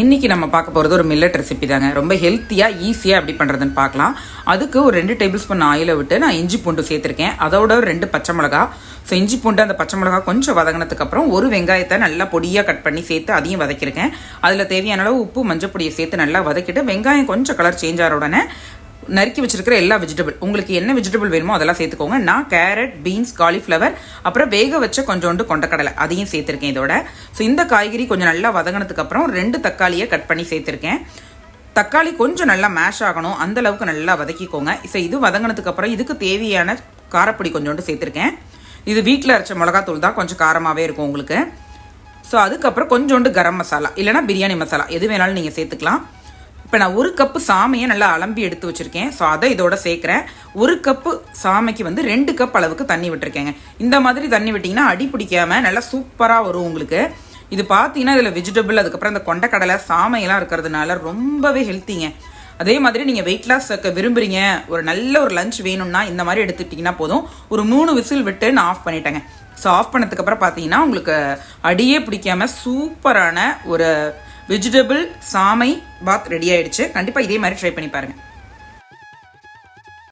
இன்றைக்கி நம்ம பார்க்க போகிறது ஒரு மில்லட் ரெசிபி தாங்க. ரொம்ப ஹெல்த்தியாக ஈஸியாக எப்படி பண்ணுறதுன்னு பார்க்கலாம். அதுக்கு ஒரு ரெண்டு டேபிள் ஸ்பூன் ஆயிலை விட்டு நான் இஞ்சி பூண்டு சேர்த்துருக்கேன். அதோட ஒரு ரெண்டு பச்சை மிளகா. ஸோ இஞ்சி பூண்டு அந்த பச்சை மிளகா கொஞ்சம் வதங்கினதுக்கப்புறம் ஒரு வெங்காயத்தை நல்லா பொடியாக கட் பண்ணி சேர்த்து அதையும் வதக்கியிருக்கேன் அதில் தேவையான அளவு உப்பு மஞ்சள் பொடியை சேர்த்து நல்லா வதக்கிட்டு வெங்காயம் கொஞ்சம் கலர் சேஞ்ச் ஆகிற உடனே நறுக்கி வச்சிருக்கிற எல்லா வெஜிடபிள் உங்களுக்கு என்ன வெஜிடபிள் வேணுமோ அதெல்லாம் சேர்த்துக்கோங்க. நான் கேரட் பீன்ஸ் காலிஃப்ளவர் அப்புறம் வேக வச்ச கொஞ்சோண்டு கொண்டக்கடலை அதையும் சேர்த்துருக்கேன் இதோட. ஸோ இந்த காய்கறி கொஞ்சம் நல்லா வதங்கினதுக்கு அப்புறம் ரெண்டு தக்காளியை கட் பண்ணி சேர்த்துருக்கேன். தக்காளி கொஞ்சம் நல்லா மேஷ் ஆகணும். அந்த அளவுக்கு நல்லா வதக்கிக்கோங்க. ஸோ இது வதங்கினதுக்கு அப்புறம் இதுக்கு தேவையான காரப்பொடி கொஞ்சோண்டு சேர்த்துருக்கேன். இது வீட்டில் அரைச்ச மிளகாத்தூள் தான் கொஞ்சம் காரமாகவே இருக்கும் உங்களுக்கு. ஸோ அதுக்கப்புறம் கொஞ்சோண்டு கரம் மசாலா இல்லைனா பிரியாணி மசாலா எது வேணாலும் நீங்கள் சேர்த்துக்கலாம். இப்போ நான் ஒரு கப்பு சாமையை நல்லா அலம்பி எடுத்து வச்சுருக்கேன். ஸோ அதை இதோட சேர்க்குறேன். ஒரு கப்பு சாமைக்கு வந்து ரெண்டு கப் அளவுக்கு தண்ணி விட்டுருக்கேங்க. இந்த மாதிரி தண்ணி விட்டிங்கன்னா அடி பிடிக்காமல் நல்லா சூப்பராக வரும் உங்களுக்கு. இது பார்த்தீங்கன்னா இதில் வெஜிடபிள் அதுக்கப்புறம் இந்த கொண்டக்கடலை சாமையெல்லாம் இருக்கிறதுனால ரொம்பவே ஹெல்த்திங்க அதே மாதிரி நீங்கள் வெயிட் லாஸ் விரும்புறீங்க ஒரு நல்ல ஒரு லஞ்ச் வேணும்னா இந்த மாதிரி எடுத்துக்கிட்டிங்கன்னா போதும். ஒரு மூணு விசில் விட்டு நான் ஆஃப் பண்ணிட்டேங்க. ஸோ ஆஃப் பண்ணதுக்கப்புறம் பார்த்தீங்கன்னா உங்களுக்கு அடியே பிடிக்காம சூப்பரான ஒரு வெஜிடபிள் சாமை பாத் ரெடி ஆயிடுச்சு. கண்டிப்பாக இதே மாதிரி ட்ரை பண்ணி பாருங்கள்